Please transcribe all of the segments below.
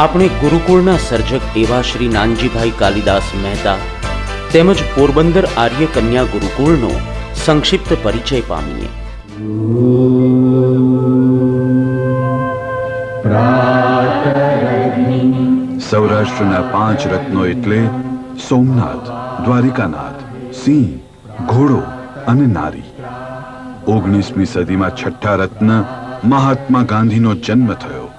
આપણે ગુરુકુળના સર્જક એવા શ્રી નાનજીભાઈ કાલિદાસ મહેતા તેમજ પોરબંદર આર્ય કન્યા ગુરુકુળનો સંક્ષિપ્ત પરિચય પામીએ. સૌરાષ્ટ્રના પાંચ રત્નો એટલે સોમનાથ, દ્વારિકાનાથ, સિંહ, ઘોડો અને નારી. ઓગણીસમી સદીમાં છઠ્ઠા રત્ન મહાત્મા ગાંધીનો જન્મ થયો.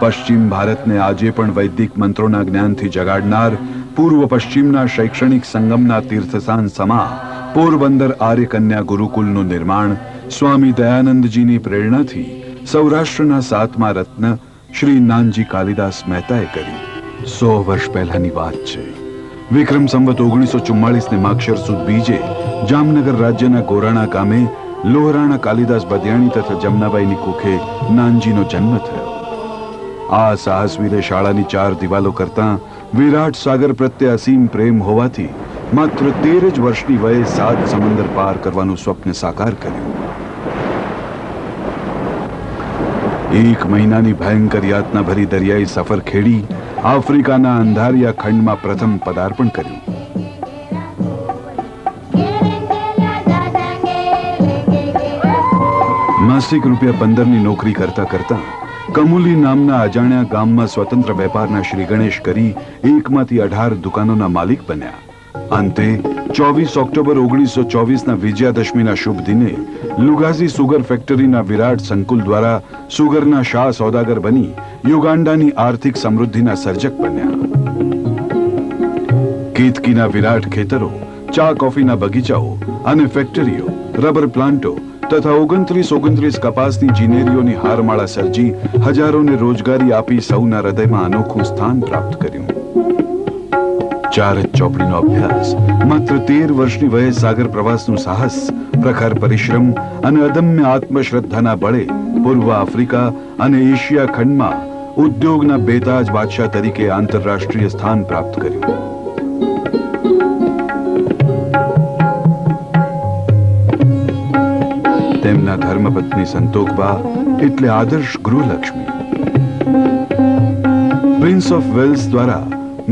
પશ્ચિમ ભારતને આજે પણ વૈદિક મંત્રોના જ્ઞાનથી જગાડનાર, પૂર્વ પશ્ચિમના શૈક્ષણિક સંગમના તીર્થસ્થાન સમા, પોરબંદર આર્યકન્યા ગુરુકુલનું નિર્માણ, સ્વામી દયાનંદજીની પ્રેરણાથી સૌરાષ્ટ્રના સાતમા રત્ન શ્રી નાનજી કાલિદાસ મહેતાએ કરી. સો વર્ષ પહેલાની વાત છે. વિક્રમ સંવત ઓગણીસો ચુમ્માળીસને માક્ષર સુદ બીજે જામનગર રાજ્યના ગોરાણા ગામે લોહરાણા કાલિદાસ બદિયાણી તથા જમનાબાઈની કુખે નાનજીનો જન્મ થયો. આ સાહસવીરે શાળાની ચાર દિવાલો કરતા વિરાટ સાગર પ્રત્યે અસીમ પ્રેમ હોવાથી માત્ર તેર જ વર્ષની વયે સાત સમંદર પાર કરવાનું સ્વપ્ન સાકાર કર્યું. એક મહિનાની ભયંકર યાતના ભરી દરિયાઈ સફર ખેડી આફ્રિકાના અંધારિયા ખંડમાં પ્રથમ પદાર્પણ કર્યું. માસિક રૂપિયા પંદરની નોકરી કરતા કરતા કમુલી નામના અજાણ્યા ગામમાં સ્વતંત્ર વેપારના શ્રી ગણેશ કરી એકમાંથી અઢાર દુકાનોના માલિક બન્યા. અંતે ચોવીસ ઓક્ટોબર ઓગણીસો ચોવીસના વિજયાદશમીના શુભ દિને લુગાઝી સુગર ફેક્ટરીના વિરાટ સંકુલ દ્વારા સુગરના શાહ સોદાગર બની યુગાન્ડાની આર્થિક સમૃદ્ધિના સર્જક બન્યા. કેતકીના વિરાટ ખેતરો, ચા, કોફીના બગીચાઓ અને ફેક્ટરીઓ, રબર પ્લાન્ટો તથા ઓગણત્રીસ ઓગણત્રીસ કપાસની જીનેરીઓની હારમાળા સર્જી હજારોને રોજગારી આપી સૌના હૃદયમાં અનોખું સ્થાન પ્રાપ્ત કર્યું. ચાર જ ચોપડીનો અભ્યાસ. માત્ર તેર વર્ષની વયે સાગર પ્રવાસનું સાહસ, પ્રખર પરિશ્રમ અને અદમ્ય આત્મશ્રદ્ધાના બળે પૂર્વ આફ્રિકા અને એશિયા ખંડમાં ઉદ્યોગના બેતાજ બાદશાહ તરીકે આંતરરાષ્ટ્રીય સ્થાન પ્રાપ્ત કર્યું. તેમના ધર્મપત્ની સંતોકબા એટલે આદર્શ ગૃહલક્ષ્મી. પ્રિન્સ ઓફ વેલ્સ દ્વારા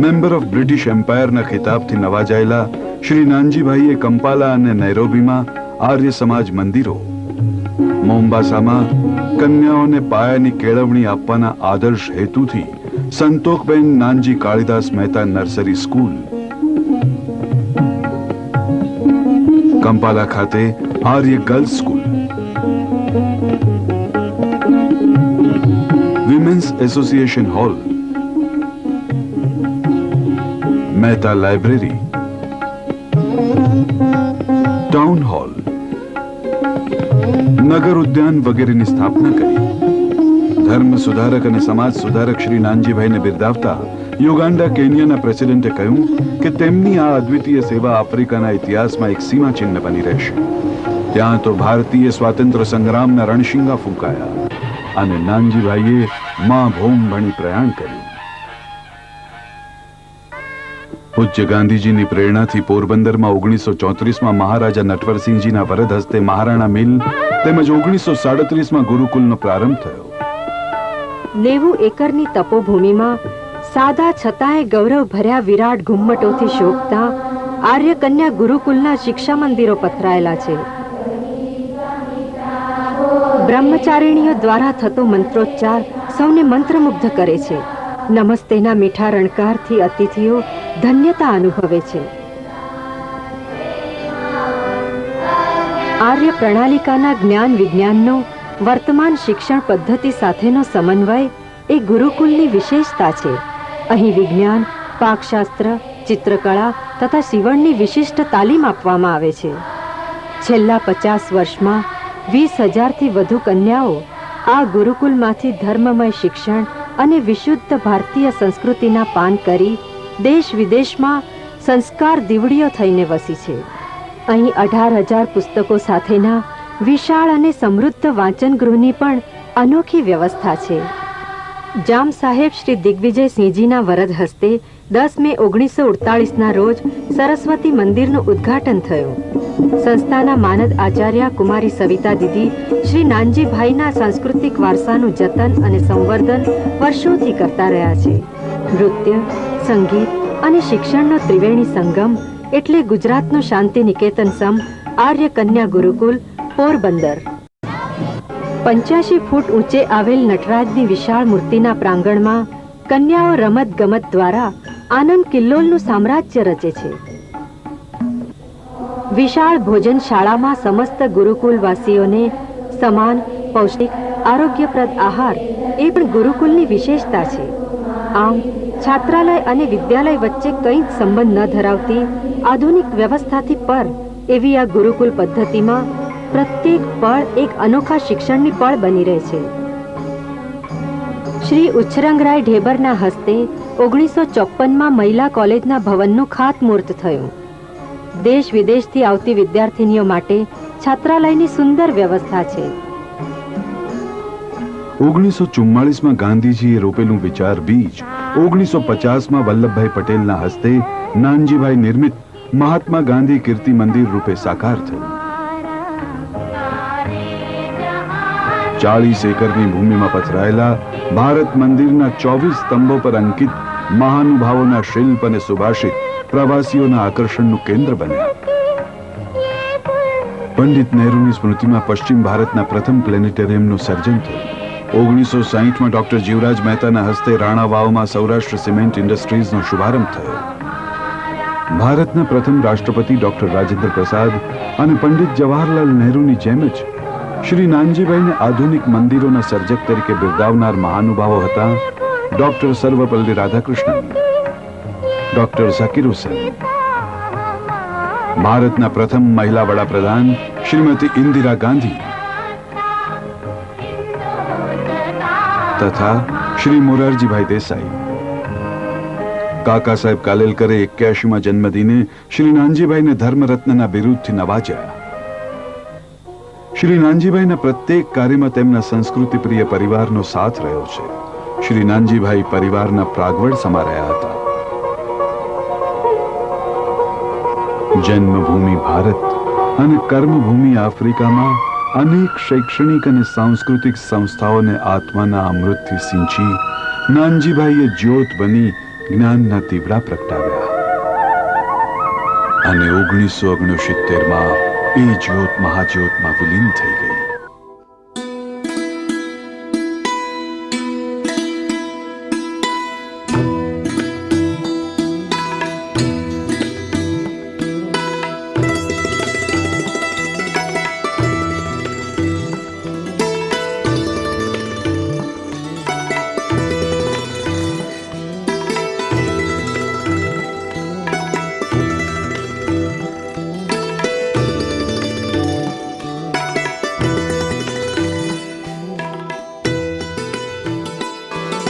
મેમ્બર ઓફ બ્રિટિશ એમ્પાયરના ખિતાબથી નવાજાયેલા શ્રી નાનજીભાઈએ કંપાલા અને નૈરોબીમાં આર્ય સમાજ મંદિરો, મોમ્બાસામાં કન્યાઓને પાયાની કેળવણી આપવાના આદર્શ હેતુથી Santokben Nanji Kalidas Mehta nursery school. Kampala ખાતે Arya girls school. Women's association hall Mehta library town hall નગર ઉદ્યાન વગેરેની સ્થાપના કરી ધર્મ સુધારક અને સમાજ સુધારક શ્રી નાનજીભાઈને બિરદાવતા યુગાન્ડા કેન્યાના પ્રેસિડેન્ટે કહ્યું કે તેમની આ અદ્વિતીય સેવા આફ્રિકાના ઇતિહાસમાં એક સીમાચિહ્ન બની રહેશે ત્યાં તો ભારતીય સ્વાતંત્ર્ય સંગ્રામના રણશિંગા ફૂંકાયા અને નાનજીભાઈએ માં ભૂમ ભણી પ્રયાણ કર્યું. પૂજ્ય ગાંધીજીની પ્રેરણાથી પોરબંદરમાં ઓગણીસો ચોત્રીસમાં મહારાજા નટવરસિંહજીના વરદ હસ્તે મહારાણા મિલ તેમજ ઓગણીસો સાડત્રીસમાં ગુરુકુલનો પ્રારંભ થયો. નેવું એકરની તપોભૂમિમાં સાદા છતાંય ગૌરવ ભર્યા વિરાટ ઘુમ્મટોથી શોભતા આર્યકન્યા ગુરુકુલના શિક્ષા મંદિરો પથરાયેલા છે. બ્રહ્મચારિણીઓ દ્વારા થતો મંત્રોચ્ચાર સૌને મંત્રમુગ્ધ કરે છે. નમસ્તેના મીઠા રણકારથી અતિથિઓ ધન્યતા અનુભવે છે. આર્ય પ્રણાલિકાના જ્ઞાન વિજ્ઞાનનો વર્તમાન શિક્ષણ પદ્ધતિ સાથેનો સમન્વય એ ગુરુકુલની વિશેષતા છે. અહીં વિજ્ઞાન, પાકશાસ્ત્ર, ચિત્રકળા તથા સીવણની વિશિષ્ટ તાલીમ આપવામાં આવે છે. છેલ્લા પચાસ વર્ષમાં વીસ હજારથી વધુ કન્યાઓ આ ગુરુકુલમાંથી ધર્મમય શિક્ષણ અને વિશુદ્ધ ભારતીય સંસ્કૃતિના પાન કરી દેશ વિદેશમાં સંસ્કાર દીવડીઓ થઈને વસી છે. અહીં અઢાર હજાર પુસ્તકો સાથેના વિશાળ અને સમૃદ્ધ વાંચનગૃહની પણ અનોખી વ્યવસ્થા છે. જામ સાહેબ શ્રી દિગ્વિજયસિંહજીના વરદ હસ્તે દસ મે ઓગણીસો ઉડતાળીસના રોજ સરસ્વતી મંદિરનું ઉદ્ઘાટન થયું. સંસ્થાના માનદ આચાર્ય કુમારી સવિતા દીદી, શ્રી નાનજીભાઈના સાંસ્કૃતિક વારસાનું જતન અને સંવર્ધન વર્ષોથી કરતા રહ્યા છે. નૃત્ય, સંગીત અને શિક્ષણનો ત્રિવેણી સંગમ એટલે ગુજરાતનું શાંતિ નિકેતન સમ આર્ય કન્યા ગુરુકુલ, પોરબંદર. પંચ્યાસી ફૂટ ઊંચે આવેલ નટરાજની વિશાળ મૂર્તિના પ્રાંગણમાં કન્યાઓ રમત ગમત દ્વારા આનંદ કિલ્લોલનું સામ્રાજ્ય રચે છે. વિશાળ ભોજન શાળામાં સમસ્ત ગુરુકુલવાસીઓને સમાન, પૌષ્ટિક, આરોગ્યપ્રદ આહાર એ પણ ગુરુકુલની વિશેષતા છે. આમ, છાત્રાલય અને વિદ્યાલય વચ્ચે કંઈ જ સંબંધ ન ધરાવતી આધુનિક વ્યવસ્થાથી પર એવી આ ગુરુકુલ પદ્ધતિમાં પ્રત્યેક પળ એક અનોખા શિક્ષણની પળ બની રહે છે. શ્રી ઉચ્છરંગરાય ઢેબરના હસ્તે ઓગણીસો ચોપ્પનમાં મહિલા કોલેજના ભવનનું ખાતમુહૂર્ત થયું. દેશ વિદેશથી આવતી વિદ્યાર્થીનીઓ માટે છાત્રાલયની સુંદર વ્યવસ્થા છે. ઓગણીસો ચુમ્માળીસમાં ગાંધીજીએ રોપેલું વિચાર બીજ ઓગણીસો પચાસમાં વલ્લભભાઈ પટેલના હસ્તે નાનજીભાઈ નિર્મિત મહાત્મા ગાંધી કીર્તિ મંદિર રૂપે સાકાર થયું. ચાલીસ એકરની ભૂમિમાં પથરાયેલા ભારત મંદિરના ચોવીસ સ્તંભો પર અંકિત મહાનુભાવોના શિલ્પ અને સુભાષિત પ્રવાસીઓના આકર્ષણનું કેન્દ્ર બન્યા. પંડિત નહેરુની સ્મૃતિમાં પશ્ચિમ ભારતના પ્રથમ પ્લેનેટેરિયમનું સર્જન થયું. ઓગણીસો સાહીઠમાં ડોક્ટર જીવરાજ મહેતાના હસ્તે રાણા સૌરાષ્ટ્ર સિમેન્ટ ઇન્ડસ્ટ્રીઝનો શુભારંભ થયો. ભારતના પ્રથમ રાષ્ટ્રપતિ ડોક્ટર રાજેન્દ્ર પ્રસાદ અને પંડિત જવાહરલાલ નહેરુની જેમ જ શ્રી નાનજીભાઈને આધુનિક મંદિરોના સર્જક તરીકે બિરદાવનાર મહાનુભાવો હતા ડોક્ટર સર્વપલ્લી રાધાકૃષ્ણન. ડોક્ટર ઝકીર હુસેન ભારતના પ્રથમ મહિલા વડાપ્રધાન શ્રીમતી ઇન્દિરા ગાંધી તથા શ્રી મોરારજીભાઈ દેસાઈ કાકા સાહેબ કાલેલકરે એક્યાસીમાં જન્મદિને શ્રી નાનજીભાઈને ધર્મરત્નના બિરુદથી નવાજ્યા શ્રી નાનજીભાઈના પ્રત્યેક કાર્યમાં તેમના સંસ્કૃતિ પ્રિય પરિવારનો સાથ રહ્યો છે શ્રી નાનજીભાઈ પરિવારના પ્રાગવડ રહ્યા હતા જન્મભૂમિ ભારત અને કર્મભૂમિ આફ્રિકામાં અનેક શૈક્ષણિક અને સાંસ્કૃતિક સંસ્થાઓને આત્માના અમૃતથી સિંચી નાનજીભાઈએ જ્યોત બની જ્ઞાનના દીવડા પ્રગટાવ્યા. અને ઓગણીસો ઓગણસિત્તેરમાં એ જ્યોત મહાજ્યોતમાં વિલીન થઈ ગઈ.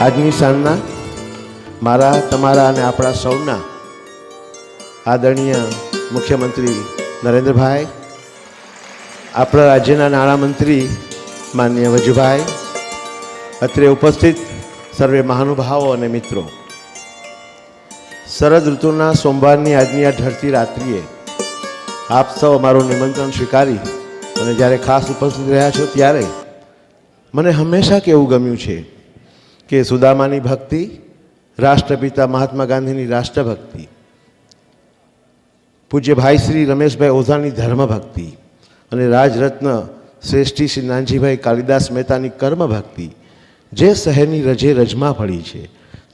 આજની સાંજના મારા, તમારા અને આપણા સૌના આદરણીય મુખ્યમંત્રી નરેન્દ્રભાઈ, આપણા રાજ્યના નાણામંત્રી માન્ય વજુભાઈ, અત્રે ઉપસ્થિત સર્વે મહાનુભાવો અને મિત્રો. શરદ ઋતુના સોમવારની આજની આ ઢળતી રાત્રિએ આપ સૌ અમારું નિમંત્રણ સ્વીકારી અને જ્યારે ખાસ ઉપસ્થિત રહ્યા છો ત્યારે, મને હંમેશા કેવું ગમ્યું છે કે સુદામાની ભક્તિ, રાષ્ટ્રપિતા મહાત્મા ગાંધીની રાષ્ટ્રભક્તિ, પૂજ્ય ભાઈ શ્રી રમેશભાઈ ઓઝાની ધર્મભક્તિ અને રાજરત્ન શ્રેષ્ઠી શ્રી નાનજીભાઈ કાલિદાસ મહેતાની કર્મભક્તિ, જે શહેરની રજે રજમાં પડી છે.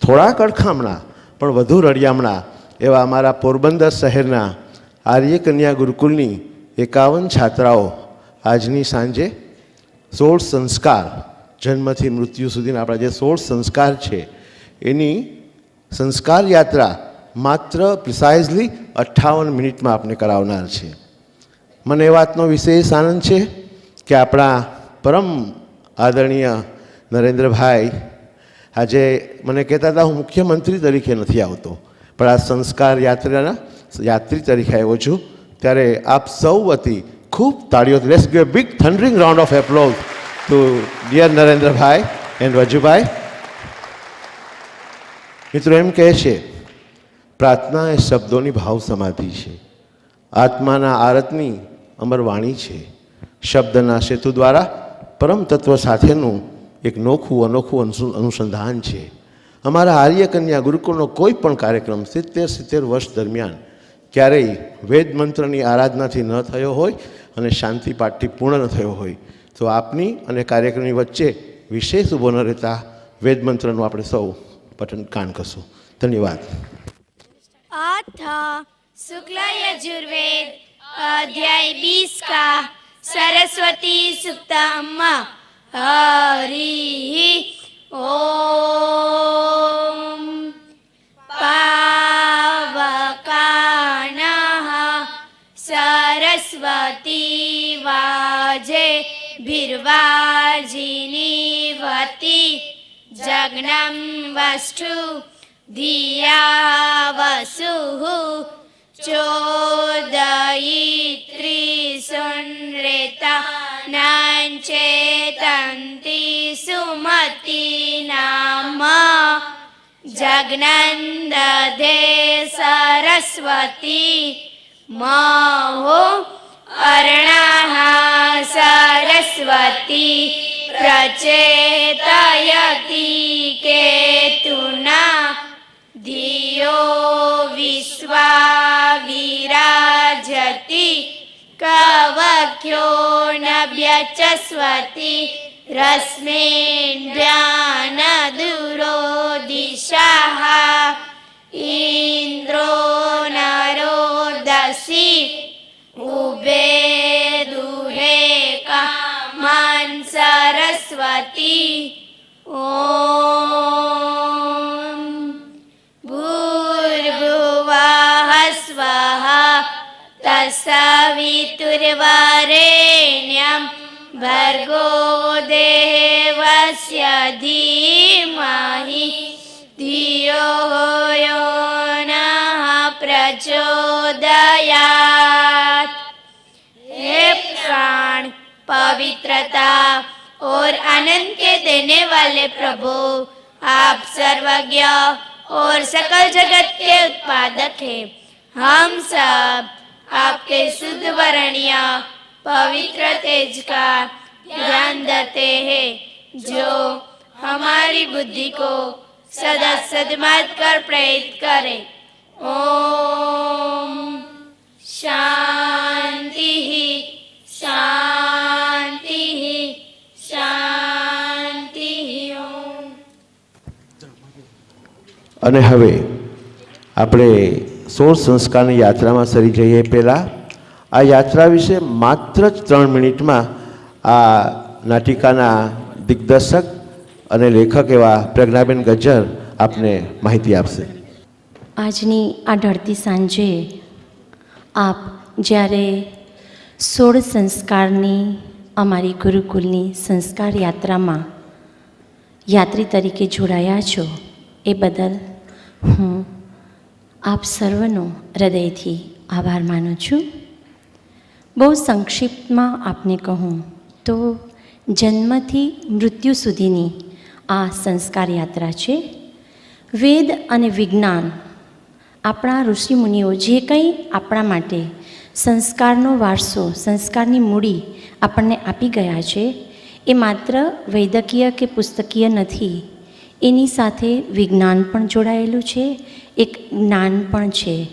થોડાક અડખામણા, પણ વધુ રળિયામણા એવા અમારા પોરબંદર શહેરના આર્ય કન્યા ગુરુકુલની એકાવન છાત્રાઓ આજની સાંજે સોળ સંસ્કાર જન્મથી મૃત્યુ સુધીના આપણા જે સોળ સંસ્કાર છે, એની સંસ્કાર યાત્રા માત્ર પ્રિસાઇઝલી અઠ્ઠાવન મિનિટમાં આપણે કરાવનાર છે. મને એ વાતનો વિશેષ આનંદ છે કે આપણા પરમ આદરણીય નરેન્દ્રભાઈ આજે મને કહેતા હતા, હું મુખ્યમંત્રી તરીકે નથી આવતો, પણ આ સંસ્કાર યાત્રાના યાત્રી તરીકે આવ્યો છું. ત્યારે આપ સૌ વતી ખૂબ તાળીઓ let's give big thundering round of applause તો ડિયર નરેન્દ્રભાઈ એન્ડ વજુભાઈ, મિત્રો એમ કહે છે, પ્રાર્થના એ શબ્દોની ભાવ સમાધિ છે. આત્માના આરતની અમર વાણી છે. શબ્દના સેતુ દ્વારા પરમ તત્વ સાથેનું એક નોખું, અનોખું અનુસંધાન છે. અમારા આર્યકન્યા ગુરુકુળનો કોઈ પણ કાર્યક્રમ સિત્તેર સિત્તેર વર્ષ દરમિયાન ક્યારેય વેદ મંત્રની આરાધનાથી ન થયો હોય અને શાંતિ પાઠથી પૂર્ણ ન થયો હોય. તો આપની અને કાર્યક્રમની વચ્ચે વિશેષ ઊભો ન રહેતા વેદ મંત્રનું આપણે સૌ પઠન કાન કરશું ધન્યવાદ अथ शुक्ल यजुर्वेद अध्याय बीस का सरस्वती सुक्तम हरि ओम નિર્વાજીની વતી જગ્નમ વસ્તુ ધિયા વસુઃ ચોદયિત્રી સુનૃતાનાં ચેતંતિ સુમતીનામ જગ્નંદધે સરસ્વતી મહો અર્ણા सरस्वती प्रचेतयति केतुना धियो विश्वा विराजति कवख्यो न व्यचस्वति रश्मिन्द्यानदुरो दिशाः इन्द्रो नरो दसि ॐ भूर्भुवः स्वः। तत्सवितुर्वरेण्यं भर्गो देवस्य धीमहि। धियो यो नः प्रचोदयात्। हे प्राण पवित्रता और आनंद के देने वाले प्रभु, आप सर्वज्ञ और सकल जगत के उत्पादक हैं। हम सब आपके शुद्ध वर्णीय, पवित्र तेज का ध्यान देते हैं, जो हमारी बुद्धि को सदा सदमत कर प्रेरित करे। ओम शांति ही शांति। અને હવે આપણે સોળ સંસ્કારની યાત્રામાં સરી જઈએ પહેલાં. આ યાત્રા વિશે માત્ર જ ત્રણ મિનિટમાં આ નાટિકાના દિગ્દર્શક અને લેખક એવા પ્રજ્ઞાબેન ગજ્જર આપને માહિતી આપશે. આજની આ ઢળતી સાંજે આપ જ્યારે સોળ સંસ્કારની અમારી ગુરુકુલની સંસ્કાર યાત્રામાં યાત્રી તરીકે જોડાયા છો, એ બદલ હું આપ સર્વનો હૃદયથી આભાર માનું છું. બહુ સંક્ષિપ્તમાં આપને કહું તો જન્મથી મૃત્યુ સુધીની આ સંસ્કાર યાત્રા છે. વેદ અને વિજ્ઞાન આપણા ઋષિમુનિઓ જે કંઈ આપણા માટે સંસ્કારનો વારસો, સંસ્કારની મૂડી આપણને આપી ગયા છે, એ માત્ર વૈદકીય કે પુસ્તકીય નથી. એની સાથે વિજ્ઞાન પણ જોડાયેલું છે, એક જ્ઞાન પણ છે.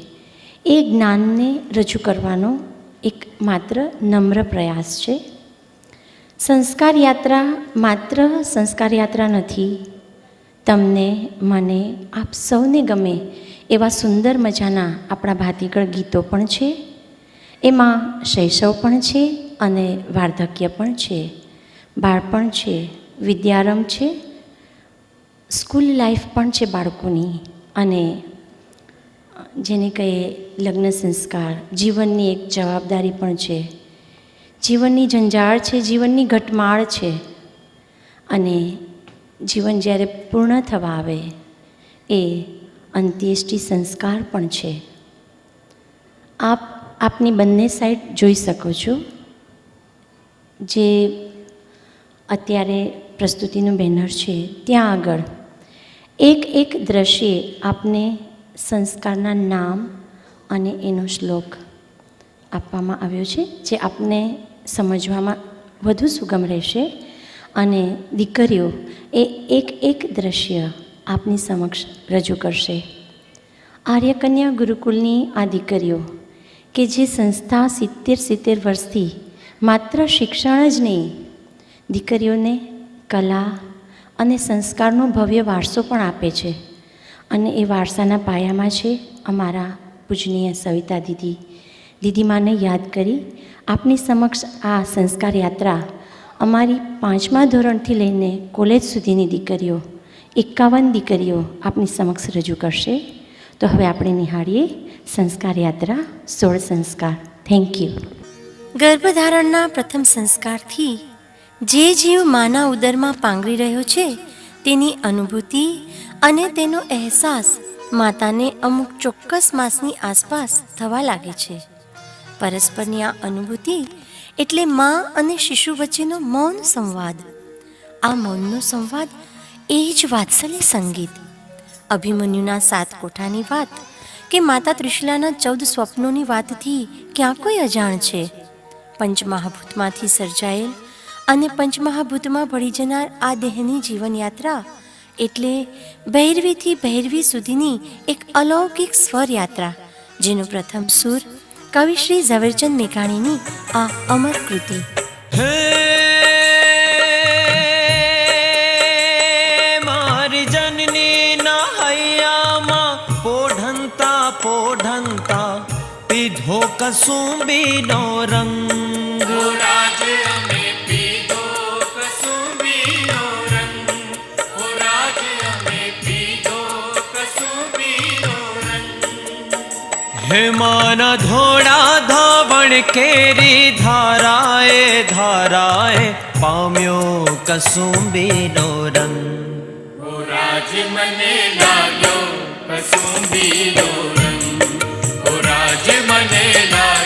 એ જ્ઞાનને રજૂ કરવાનો એક માત્ર નમ્ર પ્રયાસ છે. સંસ્કાર યાત્રા માત્ર સંસ્કાર યાત્રા નથી. તમને, મને, આપ સૌને ગમે એવા સુંદર મજાના આપણા ભાતીગળ ગીતો પણ છે. એમાં શૈશવ પણ છે અને વાર્ધક્ય પણ છે. બાળપણ છે, વિદ્યારંભ છે સ્કૂલ લાઈફ પણ છે બાળકોની અને જેને કહીએ લગ્ન સંસ્કાર, જીવનની એક જવાબદારી પણ છે. જીવનની જંજાળ છે, જીવનની ઘટમાળ છે અને જીવન જ્યારે પૂર્ણ થવા આવે એ અંત્યેષ્ટિ સંસ્કાર પણ છે. આપ, આપની બંને સાઈડ જોઈ શકો છો જે અત્યારે પ્રસ્તુતિનું બેનર છે. ત્યાં આગળ એક એક દ્રશ્યે આપને સંસ્કારના નામ અને એનો શ્લોક આપવામાં આવ્યો છે, જે આપને સમજવામાં વધુ સુગમ રહેશે. અને દીકરીઓ, એ એક એક દ્રશ્ય આપની સમક્ષ રજૂ કરશે. આર્યકન્યા ગુરુકુલની આ દીકરીઓ, કે જે સંસ્થા સિત્તેર સિત્તેર વર્ષથી માત્ર શિક્ષણ જ નહીં, દીકરીઓને કલા અને સંસ્કારનો ભવ્ય વારસો પણ આપે છે. અને એ વારસાના પાયામાં છે અમારા પૂજનીય સવિતા દીદી. દીદીમાને યાદ કરી, આપની સમક્ષ આ સંસ્કાર યાત્રા અમારી પાંચમા ધોરણથી લઈને કોલેજ સુધીની દીકરીઓ, એકાવન દીકરીઓ આપની સમક્ષ રજૂ કરશે. તો હવે આપણે નિહાળીએ સંસ્કાર યાત્રા, સોળ સંસ્કાર. થેન્ક યુ ગર્ભધારણના પ્રથમ સંસ્કારથી જે જીવ માના ઉદરમાં પાંગરી રહ્યો છે, તેની અનુભૂતિ અને તેનો અહેસાસ માતાને અમુક ચોક્કસ માસની આસપાસ થવા લાગે છે. પરસ્પરની આ અનુભૂતિ એટલે મા અને શિશુ વચ્ચેનો મૌન સંવાદ. આ મૌનનો સંવાદ એ જ વાત્સલ્ય સંગીત. અભિમન્યુના સાત કોઠાની વાત કે માતા ત્રિશલાના ચૌદ સ્વપ્નોની વાતથી ક્યાં કોઈ અજાણ છે? પંચમહાભૂતમાંથી સર્જાયેલ અને પંચમહાભૂતમાં ભળી જનાર આ દેહની જીવનયાત્રા એટલે ભૈરવીથી ભૈરવી સુધીની એક અલૌકિક સ્વર યાત્રા જેનો પ્રથમ સુર કવિ શ્રી ઝવેરચંદ મેઘાણીની આ અમર કૃતિ. મારી હૈયામાં પોઢંતા પોઢંતા પીધો કસુંબીનો રંગ હે માના ધોળા ધાવણ કેરી ધારાએ ધારાએ પામ્યો કસુંબીનો રંગ. મને લાગ્યો કસુંબીનો રંગ. રાજ મને લાગ્યો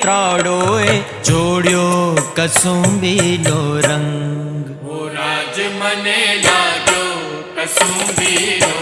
ત્રાડોએ જોડ્યો કસુંબીનો રંગ. ઓ રાજ મને લાગ્યો કસુંબીનો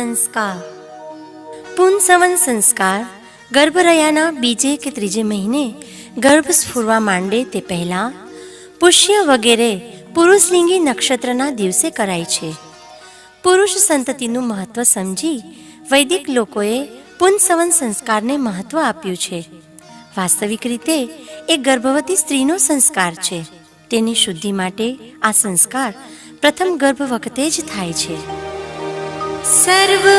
સંસ્કાર. પુનસવન સંસ્કાર ગર્ભરયાના બીજે કે ત્રીજે મહિને ગર્ભ સ્ફુરવા માંડે તે પહેલાં પુષ્ય વગેરે પુરુષલિંગી નક્ષત્રના દિવસે કરાય છે. પુરુષ સંતતિનું મહત્વ સમજી વૈદિક લોકોએ પુનસવન સંસ્કારને મહત્વ આપ્યું છે. વાસ્તવિક રીતે એ ગર્ભવતી સ્ત્રીનો સંસ્કાર છે. તેની શુદ્ધિ માટે આ સંસ્કાર પ્રથમ ગર્ભ વખતે જ થાય છે. सर्वमङ्गलमाङ्गल्ये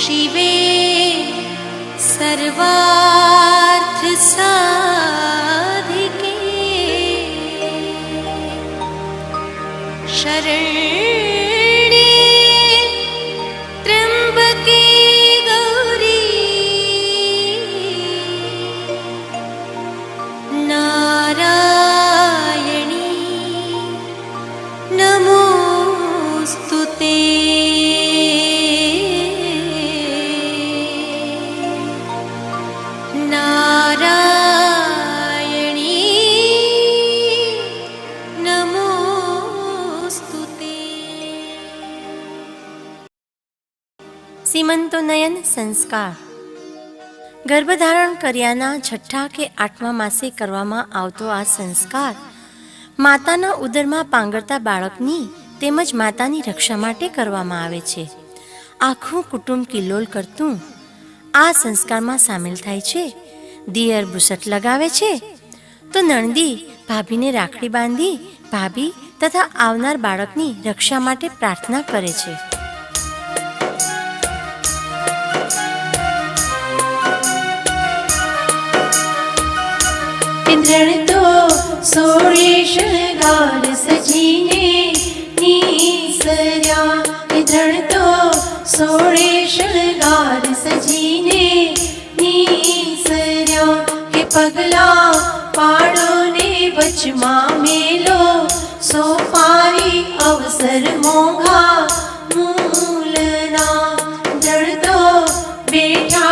शिवे सर्वार्थसा સંસ્કાર. ગર્ભધારણ કર્યાના છઠ્ઠા કે આઠમા માસે કરવામાં આવતો આ સંસ્કાર માતાના ઉદરમાં પાંગરતા બાળકની તેમજ માતાની રક્ષા માટે કરવામાં આવે છે. આખું કુટુંબ કિલ્લોલ કરતું આ સંસ્કારમાં સામેલ થાય છે. દિયર બુસટ લગાવે છે. તો નણદી ભાભીને રાખડી બાંધી, ભાભી તથા આવનાર બાળકની રક્ષા માટે પ્રાર્થના કરે છે. पिंजरतो सोळेश गाल सजीने नीसर्या पिंजरतो सोळेश गाल सजीने नीसर्या के पगला पाड़ो ने बचमा मेलो सो पारी अवसर मोघा मूलना जड़तो बेठा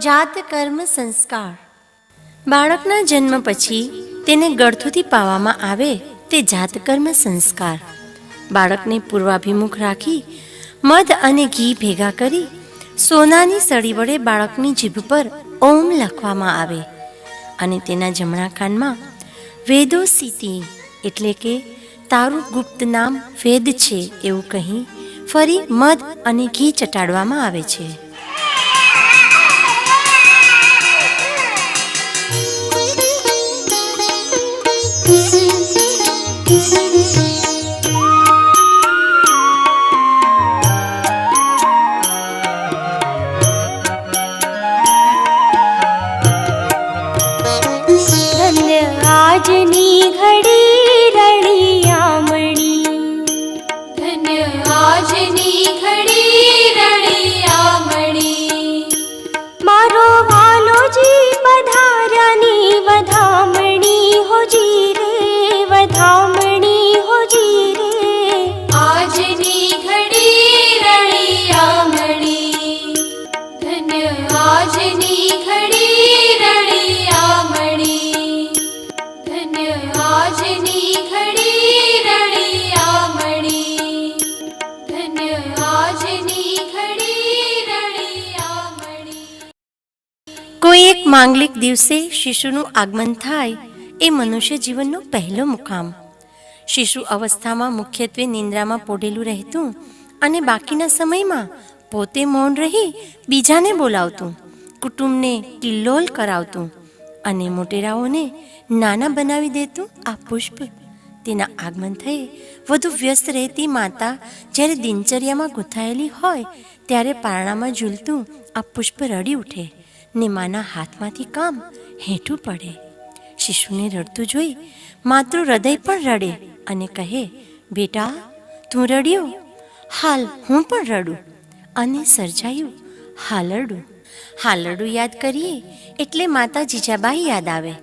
જાત કર્મ સંસ્કાર. બાળકના જન્મ પછી તેને ગળથુથી પાવામાં આવે તે જાતકર્મ સંસ્કાર. બાળકને પૂર્વાભિમુખ રાખી, મધ અને ઘી ભેગા કરી, સોનાની સળી વડે બાળકની જીભ પર ઓમ લખવામાં આવે. અને તેના જમણા કાનમાં વેદો સીતી, એટલે કે તારું ગુપ્ત નામ વેદ છે એવું કહી ફરી મધ અને ઘી ચટાડવામાં આવે છે. आज नी घड़ी એક માંગલિક દિવસે શિશુનું આગમન થાય એ મનુષ્ય જીવનનો પહેલો મુકામ. શિશુ અવસ્થામાં મુખ્યત્વે નિંદ્રામાં પોઢેલું રહેતું અને બાકીના સમયમાં પોતે મૌન રહી બીજાને બોલાવતું, કુટુંબને કિલ્લોલ કરાવતું અને મોટેરાઓને નાના બનાવી દેતું આ પુષ્પ. તેના આગમન થઈ વધુ વ્યસ્ત રહેતી માતા જ્યારે દિનચર્યામાં ગૂંથાયેલી હોય ત્યારે પારણામાં ઝૂલતું આ પુષ્પ રડી ઉઠે. ને માના હાથમાંથી કામ હેઠું પડે. શિશુને રડતું જોઈ માતૃ હૃદય પણ રડે અને કહે, બેટા, તું રડ્યો? હાલ હું પણ રડું. અને સર્જાયું હાલરડું. હાલરડું યાદ કરીએ એટલે માતા જીજાબાઈ યાદ આવે.